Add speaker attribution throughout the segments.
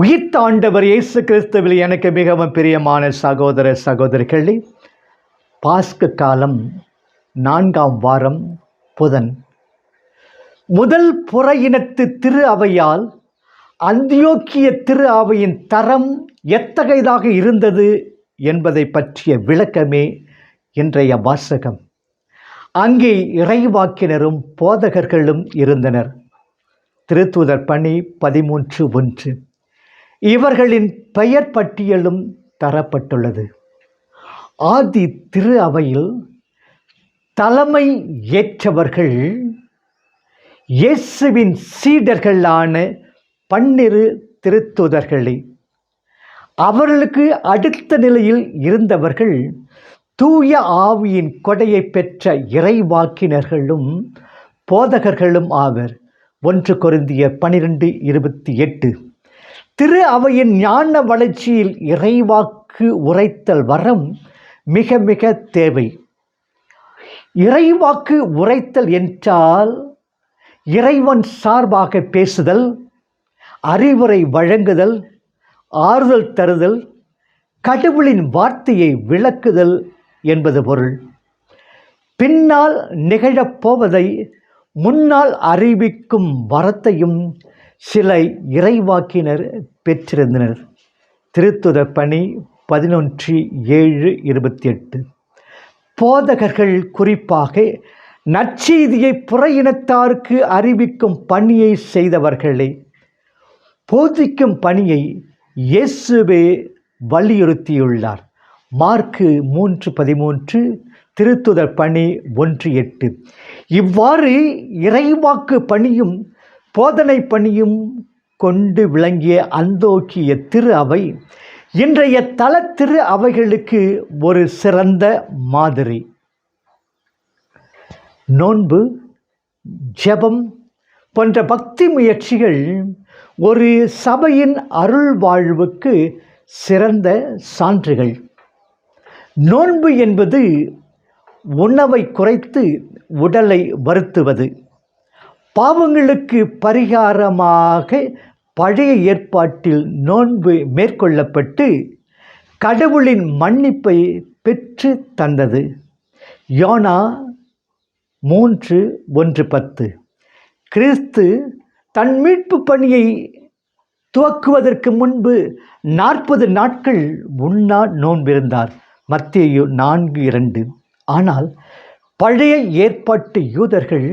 Speaker 1: உயிர்த்தாண்டவர் இயேசு கிறிஸ்துவில் எனக்கு மிகவும் பிரியமான சகோதர சகோதரிகளே பாஸ்கு காலம் நான்காம் வாரம் புதன். முதல் புற இனத்து திரு அவையால் அந்தியோக்கிய திரு அவையின் தரம் எத்தகையதாக இருந்தது என்பதை பற்றிய விளக்கமே இன்றைய வாசகம். அங்கே இறைவாக்கினரும் போதகர்களும் இருந்தனர். திருத்தூதர் பணி பதிமூன்று ஒன்று. இவர்களின் பெயர் பட்டியலும் தரப்பட்டுள்ளது. ஆதி திரு அவையில் தலைமை ஏற்றவர்கள் இயேசுவின் சீடர்களான பன்னிரு திருத்துதர்களே அவர்களுக்கு அடுத்த நிலையில் இருந்தவர்கள் தூய ஆவியின் கொடையை பெற்ற இறைவாக்கினர்களும் போதகர்களும் ஆவர். ஒன்று கொருந்திய பனிரெண்டு இருபத்தி எட்டு. திரு அவையின் ஞான வளர்ச்சியில் இறைவாக்கு உரைத்தல் வரம் மிக மிக தேவை. இறைவாக்கு உரைத்தல் என்றால் இறைவன் சார்பாக பேசுதல் அறிவுரை வழங்குதல் ஆறுதல் தருதல் கடவுளின் வார்த்தையை விளக்குதல் என்பது பொருள். பின்னால் நிகழப்போவதை முன்னால் அறிவிக்கும் வரத்தையும் சில இறைவாக்கினர் பெற்றிருந்தனர். திருத்துத பணி பதினொன்று ஏழு இருபத்தி எட்டு. போதகர்கள் குறிப்பாக நற்செய்தியை புற இனத்தாருக்கு அறிவிக்கும் பணியை செய்தவர்களே போதிக்கும் பணியை இயேசுவே வலியுறுத்தியுள்ளார். மார்க்கு மூன்று பதிமூன்று திருத்துதர் பணி ஒன்று எட்டு. இவ்வாறு இறைவாக்கு பணியும் போதனை பணியும் கொண்டு விளங்கிய அந்தோக்கிய திரு அவை இன்றைய தல திரு அவைகளுக்கு ஒரு சிறந்த மாதிரி. நோன்பு ஜெபம் போன்ற பக்தி முயற்சிகள் ஒரு சபையின் அருள் வாழ்வுக்கு சிறந்த சான்றுகள். நோன்பு என்பது உணவை குறைத்து உடலை வருத்துவது. பாவங்களுக்கு பரிகாரமாக பழைய ஏற்பாட்டில் நோன்பு மேற்கொள்ளப்பட்டு கடவுளின் மன்னிப்பை பெற்று தந்தது. யோனா மூன்று ஒன்று பத்து. கிறிஸ்து தன் மீட்பு பணியை துவக்குவதற்கு முன்பு நாற்பது நாட்கள் உண்ணா நோன்பிருந்தார். மத்திய நான்கு இரண்டு. ஆனால் பழைய ஏற்பாட்டு யூதர்கள்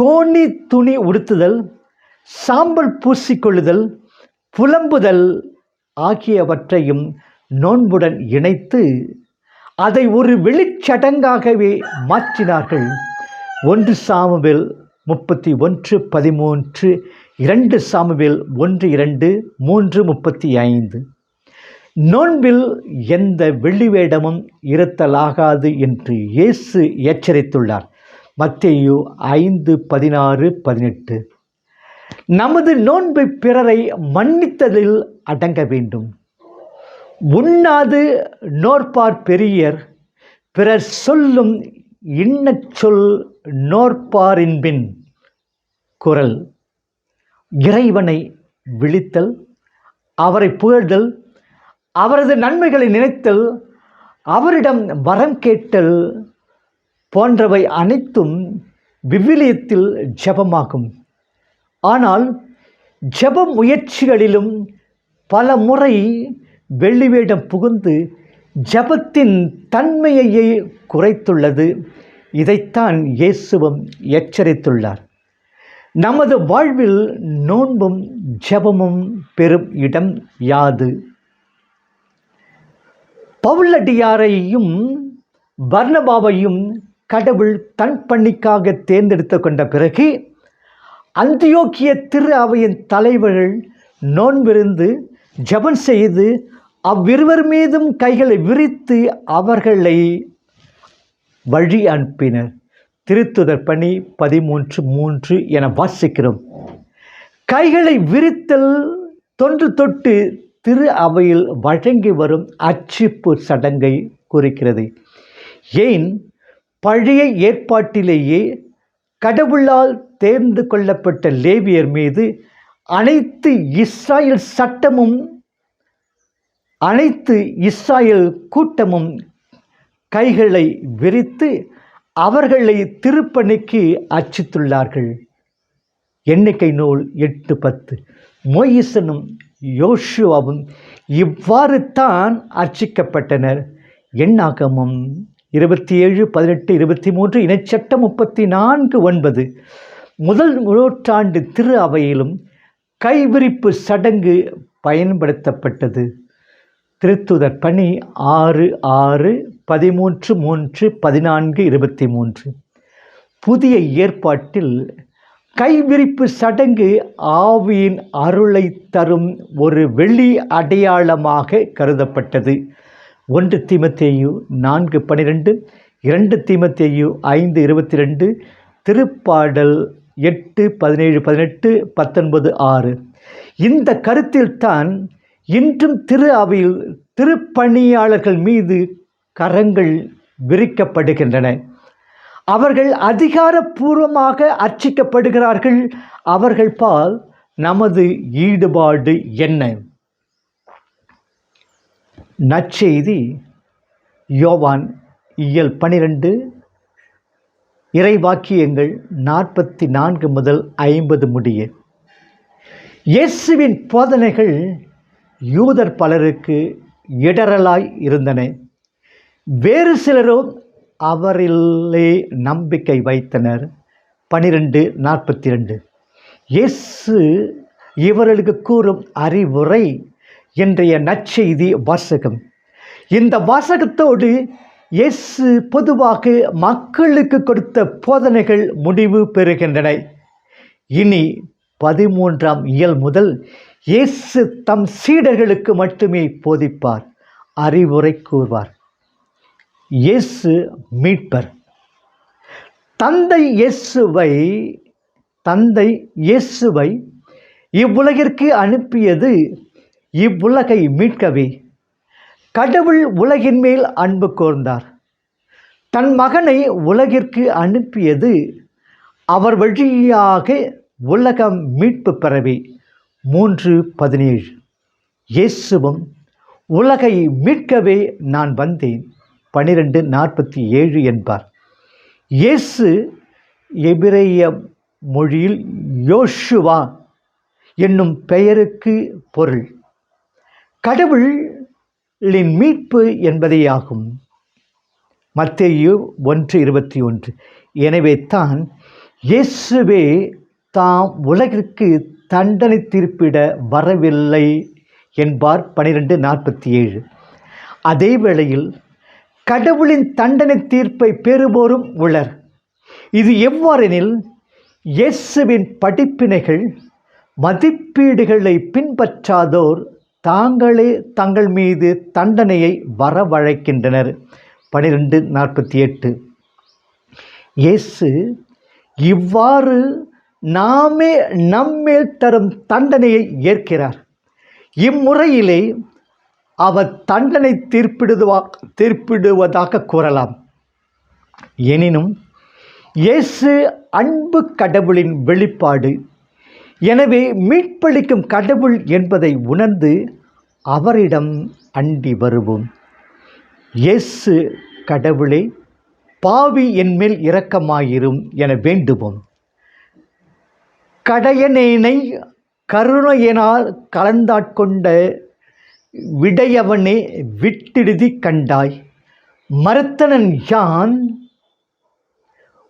Speaker 1: கோணி துணி உடுத்துதல் சாம்பல் பூசிக்கொள்ளுதல் புலம்புதல் ஆகியவற்றையும் நோன்புடன் இணைத்து அதை ஒரு வெளிச்சடங்காகவே மாற்றினார்கள். ஒன்று சாமுவில் முப்பத்தி ஒன்று பதிமூன்று இரண்டு சாமுவில் ஒன்று இரண்டு மூன்று முப்பத்தி ஐந்து. நோன்பில் எந்த வெள்ளி வேடமும் இருத்தலாகாது என்று இயேசு எச்சரித்துள்ளார். மத்தேயு ஐந்து பதினாறு பதினெட்டு. நமது நோன்பு பிறரை மன்னித்ததில் அடங்க வேண்டும். உண்ணாது நோற்பார் பெரியர் பிறர் சொல்லும் இன்னச் சொல் நோற்பாரின்பின் குரல் இறைவனை விழித்தல் அவரை புகழ்தல் அவரது நன்மைகளை நினைத்தல் அவரிடம் வரம் கேட்டல் போன்றவை அனைத்தும் விவிலியத்தில் ஜெபமாகும். ஆனால் ஜப முயற்சிகளிலும் பல முறை வெள்ளிவேடம் புகுந்து ஜபத்தின் தன்மையையே குறைத்துள்ளது. இதைத்தான் இயேசுவும் எச்சரித்துள்ளார். நமது வாழ்வில் நோன்பும் ஜெபமும் பெறும் இடம் யாது. பவுலடியாரையும் பர்ணபாவையும் கடவுள் தன் பணிக்காக தேர்ந்தெடுத்து கொண்ட பிறகு அந்தியோக்கிய திரு அவையின் தலைவர்கள் நோன்பிருந்து ஜபம் செய்து அவ்விருவர் மீதும் கைகளை விரித்து அவர்களை வழி அனுப்பினர். திருத்துதர் பணி பதிமூன்று மூன்று என வாசிக்கிறோம். கைகளை விரித்தல் தொன்று தொட்டு திரு அவையில் வழங்கி வரும் அச்சிப்பு சடங்கை குறிக்கிறது. ஏன்? பழைய ஏற்பாட்டிலேயே கடவுளால் தேர்ந்து கொள்ளப்பட்ட லேவியர் மீது அனைத்து இஸ்ராயல் சட்டமும் அனைத்து இஸ்ராயல் கூட்டமும் கைகளை விரித்து அவர்களை திருப்பணிக்கு அச்சித்துள்ளார்கள் எண்ணிக்கை நூல் எட்டு பத்து. மொயிசனும் யோஷுவாவும் இவ்வாறு தான் அர்ச்சிக்கப்பட்டனர் எண்ணாகமும் இருபத்தி ஏழு பதினெட்டு இருபத்தி மூன்று இணைச்சட்டம் முப்பத்தி நான்கு ஒன்பது. முதல் நூற்றாண்டு திரு அவையிலும் கைவிரிப்பு சடங்கு பயன்படுத்தப்பட்டது. திருத்துதர் பணி ஆறு ஆறு பதிமூன்று மூன்று பதினான்கு இருபத்தி மூன்று புதிய ஏற்பாட்டில் கைவிரிப்பு சடங்கு ஆவியின் அருளை தரும் ஒரு வெளி அடையாளமாக கருதப்பட்டது. ஒன்று தீமத்தேயு நான்கு பன்னிரெண்டு இரண்டு தீமத்தேயு ஐந்து இருபத்தி ரெண்டு திருப்பாடல் எட்டு பதினேழு பதினெட்டு பத்தொன்பது ஆறு. இந்த கருத்தில்தான் இன்றும் திரு அவையில் திருப்பணியாளர்கள் மீது கரங்கள் விரிக்கப்படுகின்றன. அவர்கள் அதிகாரப்பூர்வமாக அர்ச்சிக்கப்படுகிறார்கள். அவர்கள் பால் நமது ஈடுபாடு என்ன? நற்செய்தி யோவான் இயல் பனிரெண்டு இறைவாக்கியங்கள் நாற்பத்தி நான்கு முதல் ஐம்பது முடிய. இயேசுவின் போதனைகள் யூதர் பலருக்கு இடரலாய் இருந்தன. வேறு சிலரோ அவரிலே நம்பிக்கை வைத்தனர். பனிரெண்டு நாற்பத்தி ரெண்டு இயேசு இவர்களுக்கு கூறும் அறிவுரை இன்றைய நற்செய்தி வாசகம். இந்த வாசகத்தோடு இயேசு பொதுவாக மக்களுக்கு கொடுத்த போதனைகள் முடிவு பெறுகின்றன. இனி பதிமூன்றாம் இயல் முதல் இயேசு தம் சீடர்களுக்கு மட்டுமே போதிப்பார் அறிவுரை கூறுவார். இயேசு மீட்பர். தந்தை இயேசுவை தந்தை இயேசுவை இவ்வுலகிற்கு அனுப்பியது இவ்வுலகை மீட்கவே கடவுள் உலகின் மேல் அன்பு கோர்ந்தார். தன் மகனை உலகிற்கு அனுப்பியது அவர் வழியாக உலகம் மீட்பு பெறவே. மூன்று பதினேழு. இயேசுவும் உலகை மீட்கவே நான் வந்தேன். பனிரெண்டு நாற்பத்தி ஏழு என்பார். இயேசு எபிரேய மொழியில் யோஷுவா என்னும் பெயருக்கு பொருள். கடவுளின் மீட்பு என்பதேயாகும். மத்தேயு ஒன்று இருபத்தி ஒன்று. எனவே தான் இயேசுவே தாம் உலகிற்கு தண்டனை தீர்ப்பிட வரவில்லை என்பார் பனிரெண்டு நாற்பத்தி ஏழு. அதே வேளையில் கடவுளின் தண்டனை தீர்ப்பை பெறுவோரும் உளர் இது எவ்வாறெனில் இயேசுவின் படிப்பினைகள் மதிப்பீடுகளை பின்பற்றாதோர் தாங்களே தங்கள் மீது தண்டனையை வரவழைக்கின்றனர். பனிரெண்டு நாற்பத்தி எட்டு. இயேசு இவ்வாறு நாமே நம்மேல் தரும் தண்டனையை ஏற்கிறார். இம்முறையிலே அவர் தண்டனை தீர்ப்பிடுவா தீர்ப்பிடுவதாக கூறலாம். எனினும் இயேசு அன்பு கடவுளின் வெளிப்பாடு. எனவே மீட்பளிக்கும் கடவுள் என்பதை உணர்ந்து அவரிடம் அண்டி வருவோம். இயேசு கடவுளே பாவி என்மேல் இரக்கமாயிரும் என வேண்டுவோம். கடையனேனை கருணையினால் கலந்தாட்கொண்ட விடையவனே விட்டிடுதி கண்டாய். மருத்தனன் யான்?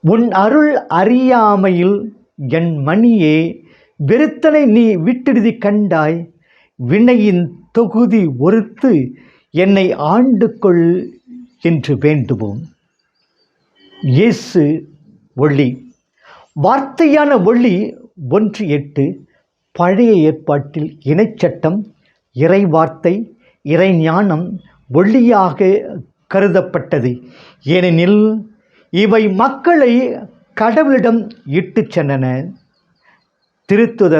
Speaker 1: உன் அருள் அறியாமையில் என் மணியே வெறுத்தனை நீ விட்டிடுதி கண்டாய். வினையின் தொகுதி ஒருத்து என்னை ஆண்டு கொள் என்று வேண்டுவோம். இயேசு ஒளி. வார்த்தையான ஒளி ஒன்று எட்டு பழைய ஏற்பாட்டில் இணைச்சட்டம் இறை வார்த்தை இறை ஞானம் ஒளியாக கருதப்பட்டது. ஏனெனில் இவை மக்களை கடவுளிடம் இட்டுச் சென்றன. திருத்துத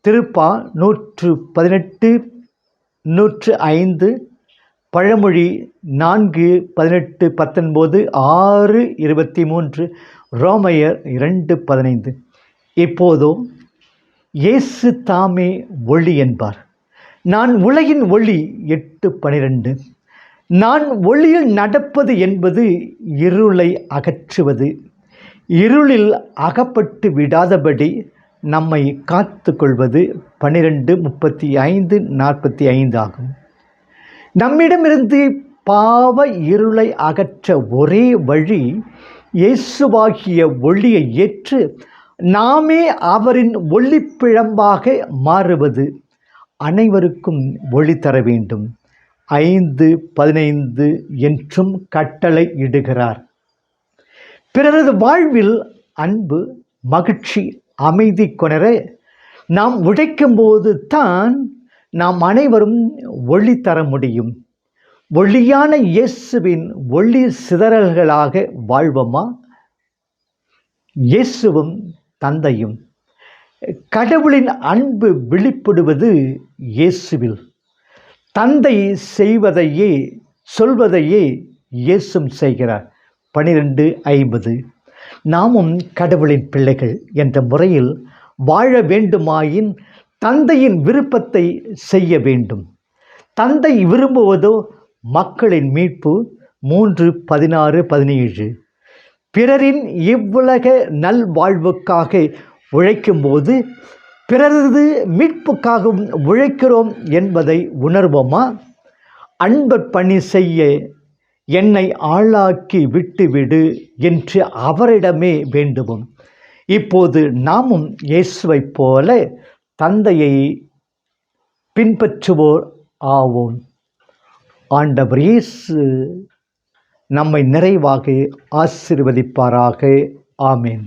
Speaker 1: திருப்பா நூற்று பதினெட்டு நூற்று ஐந்து பழமொழி நான்கு பதினெட்டு பத்தொன்பது ஆறு இருபத்தி மூன்று ரோமையர் இரண்டு பதினைந்து. இப்போதோ இயேசு தாமே ஒளி என்பார். நான் உலகின் ஒளி எட்டு பனிரெண்டு. நான் ஒளியில் நடப்பது என்பது இருளை அகற்றுவது. இருளில் அகப்பட்டு விடாதபடி நம்மை காத்து கொள்வது பன்னிரெண்டு முப்பத்தி ஐந்து நாற்பத்தி ஐந்து ஆகும். நம்மிடமிருந்து பாவ இருளை அகற்ற ஒரே வழி இயேசுவாகிய ஒளியை ஏற்று நாமே அவரின் ஒளிப்பிழம்பாக மாறுவது. அனைவருக்கும் ஒளி தர வேண்டும். ஐந்து பதினைந்து என்றும் கட்டளை இடுகிறார். பிறரது வாழ்வில் அன்பு மகிழ்ச்சி அமைதி கொணர நாம் உழைக்கும்போது தான் நாம் அனைவரும் ஒளி தர முடியும். ஒளியான இயேசுவின் ஒளி சிதறல்களாக வாழ்வோமா? இயேசுவும் தந்தையும். கடவுளின் அன்பு வெளிப்படுவது இயேசுவில். தந்தை செய்வதையே சொல்வதையே இயேசும் செய்கிறார். பனிரெண்டு ஐம்பது. நாமும் கடவுளின் பிள்ளைகள் என்ற முறையில் வாழ வேண்டுமாயின் தந்தையின் விருப்பத்தை செய்ய வேண்டும். தந்தை விரும்புவதோ மக்களின் மீட்பு. மூன்று பதினாறு பதினேழு. பிறரின் இவ்வுலக நல்வாழ்வுக்காக உழைக்கும்போது பிறரது மீட்புக்காகவும் உழைக்கிறோம் என்பதை உணர்வோமா? அன்பர் பணி செய்ய என்னை ஆளாக்கி விட்டுவிடு என்று அவரிடமே வேண்டுவோம். இப்போது நாமும் இயேசுவைப் போல தந்தையை பின்பற்றுவோர் ஆவோம். ஆண்டவர் இயேசு நம்மை நிறைவாக ஆசிர்வதிப்பாராக. ஆமேன்.